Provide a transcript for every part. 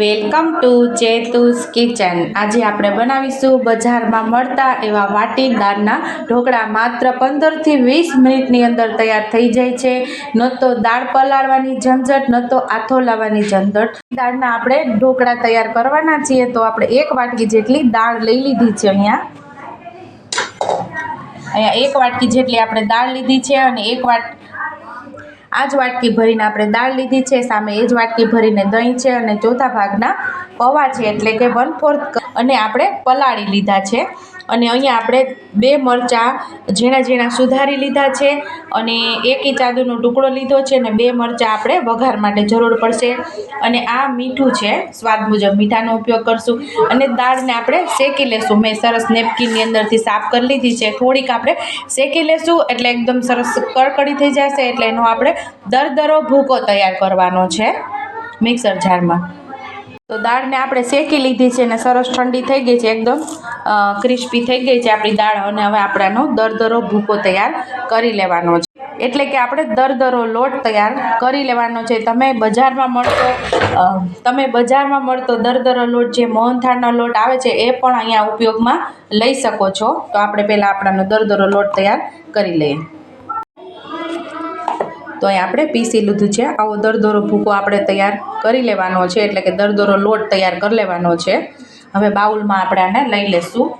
Welcome to ચેતુસ kitchen. આજે આપણે બનાવીશું બજારમાં મળતા એવા વાટીદારના ઢોકળા. માત્ર પંદરથી વીસ મિનિટની અંદર તૈયાર થઈ જાય છે. ન તો દાળ પલાળવાની ઝંઝટ, ન તો આથો લાવવાની ઝંઝટ. દાળના આપણે ઢોકળા તૈયાર કરવાના છીએ તો આપણે એક વાટકી જેટલી દાળ લઈ લીધી છે અહીંયા. અહીંયા એક વાટકી જેટલી આપણે દાળ લીધી છે અને એક વાટ આ જ વાટકી ભરીને આપણે દાળ લીધી છે, સામે એ જ વાટકી ભરીને દહીં છે અને ચોથા ભાગના પૌવા છે, એટલે કે વન ફોર્થ અને આપણે પલાળી લીધા છે. અને અહીંયા આપણે બે મરચાં ઝીણા ઝીણા સુધારી લીધા છે અને એક ઇચાદુનો ટુકડો લીધો છે અને બે મરચાં આપણે વઘાર માટે જરૂર પડશે. અને આ મીઠું છે, સ્વાદ મુજબ મીઠાનો ઉપયોગ કરશું. અને દાળને આપણે શેકી લેશું. મેં સરસ નેપકિનની અંદરથી સાફ કરી લીધી છે. થોડીક આપણે શેકી લેશું એટલે એકદમ સરસ કડકડી થઈ જશે એટલે એનો આપણે દરદરો ભૂકો તૈયાર કરવાનો છે મિક્સર જારમાં. તો દાળને આપણે શેકી લીધી છે અને સરસ ઠંડી થઈ ગઈ છે એકદમ. ક્રિસ્પી થઈ ગઈ છે આપણી દાળ અને હવે આપણાનો દરદરો ભૂકો તૈયાર કરી લેવાનો છે. એટલે કે આપણે દરદરો લોટ તૈયાર કરી લેવાનો છે. તમે બજારમાં મળતો તમે બજારમાં મળતો દરદરો લોટ, જે મોહનથાળનો લોટ આવે છે, એ પણ અહીંયા ઉપયોગમાં લઈ શકો છો. તો આપણે પહેલાં આપણાનો દરદરો લોટ તૈયાર કરી લઈએ. તો અહીં આપણે પીસી લીધું છે. આવો દરદોરો ભૂકો આપણે તૈયાર કરી લેવાનો છે, એટલે કે દરદોરો લોટ તૈયાર કરી લેવાનો છે. હવે બાઉલમાં આપણે આને લઈ લેશું.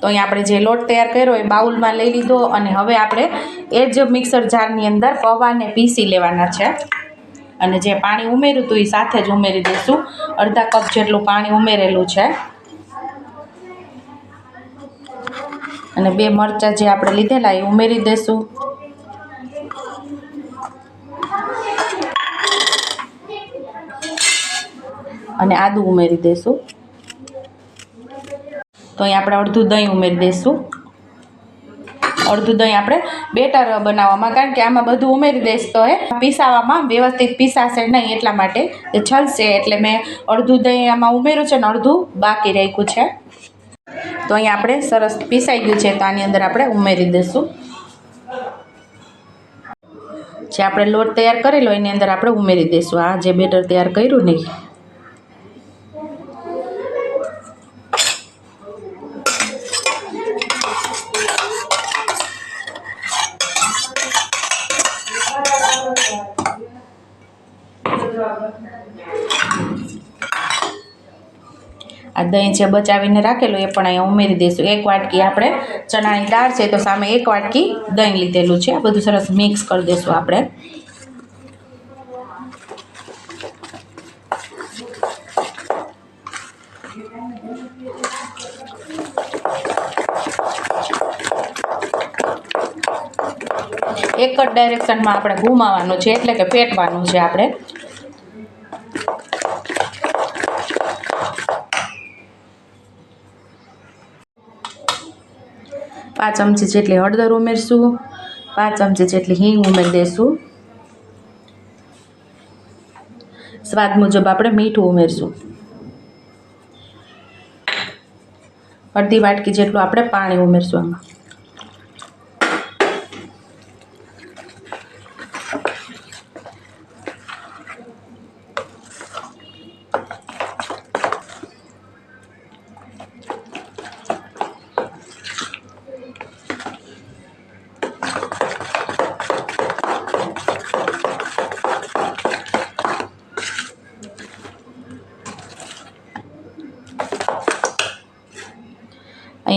તો અહીં આપણે જે લોટ તૈયાર કર્યો એ બાઉલમાં લઈ લીધો અને હવે આપણે એ જ મિક્સર જારની અંદર પૌવાને પીસી લેવાના છે. અને જે પાણી ઉમેર્યું હતું એ સાથે જ ઉમેરી દઈશું. અડધા કપ જેટલું પાણી ઉમેરેલું છે. અને બે મરચાં જે આપણે લીધેલા એ ઉમેરી દઈશું અને આદું ઉમેરી દઈશું તો અહીં આપણે અડધું દહીં ઉમેરી દઈશું અડધું દહીં આપણે બેટર બનાવવામાં, કારણ કે આમાં બધું ઉમેરી દઈશ તો એ પીસાવામાં વ્યવસ્થિત પીસાશે નહીં એટલા માટે. એ છલશે એટલે મેં અડધું દહીં આમાં ઉમેર્યું છે ને અડધું બાકી રાખ્યું છે. તો અહીં આપણે સરસ પીસાઈ ગયું છે, તો આની અંદર આપણે ઉમેરી દઈશું. જે આપણે લોટ તૈયાર કરેલો એની અંદર આપણે ઉમેરી દઈશું. આ જે બેટર તૈયાર કર્યું ને આ દહીં છે બચાવીને રાખેલું એ પણ અહીંયા ઉમેરી દઈશું. એક વાટકી આપણે ચણાની દાળ છે તો સામે એક વાટકી દહીં લીધેલું છે. આ બધું સરસ મિક્સ કરી દઈશું આપણે. એક જ ડાયરેક્શનમાં આપણે ઘુમાવાનું છે, એટલે કે ફેટવાનું છે આપણે. પાંચ ચમચી જેટલી હળદર ઉમેરશું, પાંચ ચમચી જેટલી હિંગ ઉમેરી દઈશું. સ્વાદ મુજબ આપણે મીઠું ઉમેરશું. અડધી વાટકી જેટલું આપણે પાણી ઉમેરશું આમાં.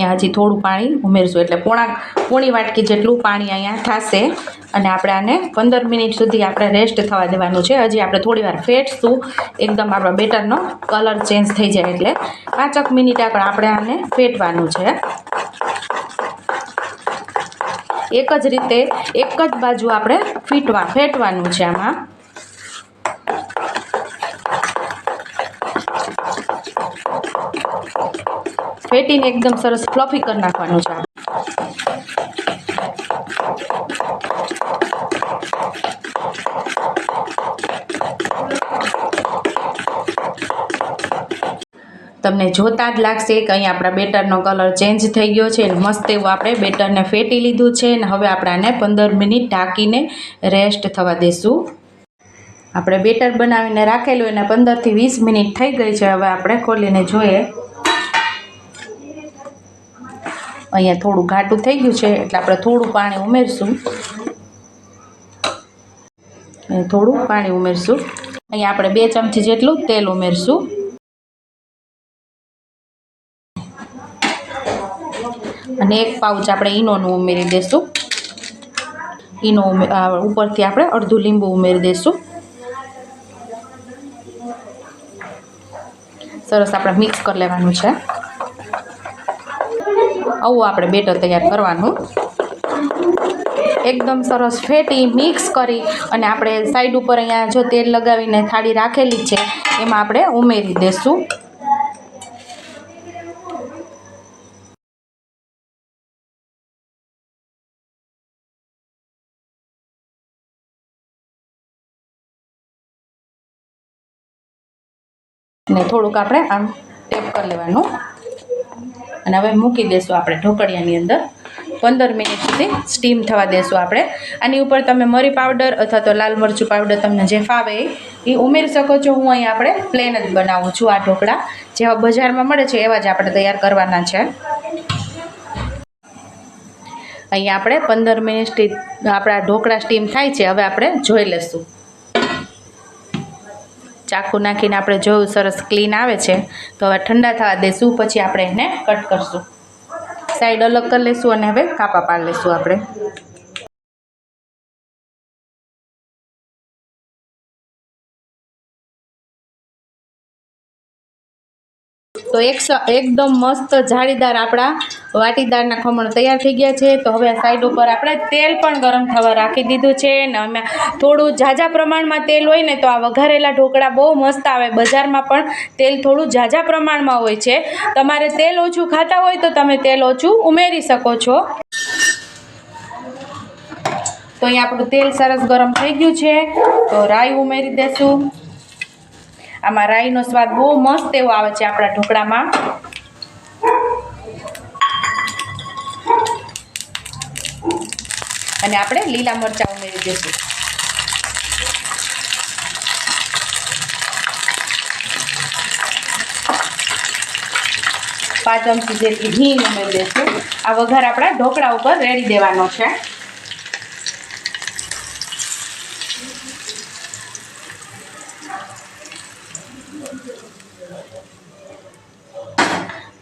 અહીંયા હજી થોડું પાણી ઉમેરશું. એટલે પોણા પોણી વાટકી જેટલું પાણી અહીંયા થશે. અને આપણે આને પંદર મિનિટ સુધી આપણે રેસ્ટ થવા દેવાનું છે. હજી આપણે થોડી વાર ફેટશું. એકદમ આપણા બેટરનો કલર ચેન્જ થઈ જાય એટલે પાંચક મિનિટ આગળ આપણે આને ફેટવાનું છે. એક જ રીતે એક જ બાજુ આપણે ફીટવા ફેટવાનું છે આમાં. ફેટીને એકદમ સરસ ફ્લફી કરી નાખવાનું છે. તમને જોતા જ લાગશે કે અહીં આપણા બેટરનો કલર ચેન્જ થઈ ગયો છે. મસ્ત એવું આપણે બેટરને ફેટી લીધું છે અને હવે આપણે આને પંદર મિનિટ ઢાંકીને રેસ્ટ થવા દઈશું આપણે બેટર બનાવીને રાખેલું એને પંદરથી વીસ મિનિટ થઈ ગઈ છે. હવે આપણે ખોલીને જોઈએ. અહીંયા થોડું ઘાટું થઈ ગયું છે, એટલે આપણે થોડું પાણી ઉમેરશું. થોડું પાણી ઉમેરશું. અહીંયા આપણે બે ચમચી જેટલું તેલ ઉમેરશું. અને એક પાઉચ આપણે ઈનોનું ઉમેરી દઈશું ઈનો ઉપરથી આપણે અડધું લીંબુ ઉમેરી દઈશું સરસ આપણે મિક્સ કરી લેવાનું છે. આવું આપણે બેટર તૈયાર કરવાનું. એકદમ સરસ ફેટી મિક્સ કરી અને આપણે સાઈડ ઉપર અહીંયા જો તેલ લગાવીને થાળી રાખેલી છે, એમાં આપણે ઉમેરી દઈશું ને થોડુંક આપણે આમ ટેપ કરી લેવાનું. અને હવે મૂકી દઈશું આપણે ઢોકળિયાની અંદર. પંદર મિનિટ સુધી સ્ટીમ થવા દેશું આપણે. આની ઉપર તમે મરી પાવડર અથવા તો લાલ મરચું પાવડર તમને જે ફાવે એ ઉમેરી શકો છો. હું અહીં આપણે પ્લેન જ બનાવું છું આ ઢોકળા. જેવા બજારમાં મળે છે એવા જ આપણે તૈયાર કરવાના છે. અહીંયા આપણે પંદર મિનિટથી આપણા ઢોકળા સ્ટીમ થાય છે. હવે આપણે જોઈ લઈશું. ચાકુ નાખીને આપણે જોયું સરસ ક્લીન આવે છે, તો હવે ઠંડા થવા દઈશું પછી આપણે એને કટ કરશું. સાઈડ અલગ કરી લઈશું અને હવે કાપા પાડી લઈશું આપણે. તો એક એકદમ મસ્ત જાળીદાર આપણા વાટીદારના ખમણ તૈયાર થઈ ગયા છે. તો હવે સાઈડ ઉપર આપણે તેલ પણ ગરમ થવા રાખી દીધું છે ને અમે થોડું ઝાઝા પ્રમાણમાં તેલ હોય ને તો આ વઘારેલા ઢોકળા બહુ મસ્ત આવે. બજારમાં પણ તેલ થોડું ઝાઝા પ્રમાણમાં હોય છે. તમારે તેલ ઓછું ખાતા હોય તો તમે તેલ ઓછું ઉમેરી શકો છો. તો અહીંયા આપણું તેલ સરસ ગરમ થઈ ગયું છે. તો રાઈ ઉમેરી દેશું. આમાં રાઈનો સ્વાદ બહુ મસ્ત એવો આવે છે આપણા ઢોકળામાં. અને આપણે લીલા મરચાં ઉમેરી દઈશું. પાંચ ચમચી જેટલી ઘી ઉમેરી દઈશું. આ વઘાર આપણા ઢોકળા ઉપર રેડી દેવાનો છે.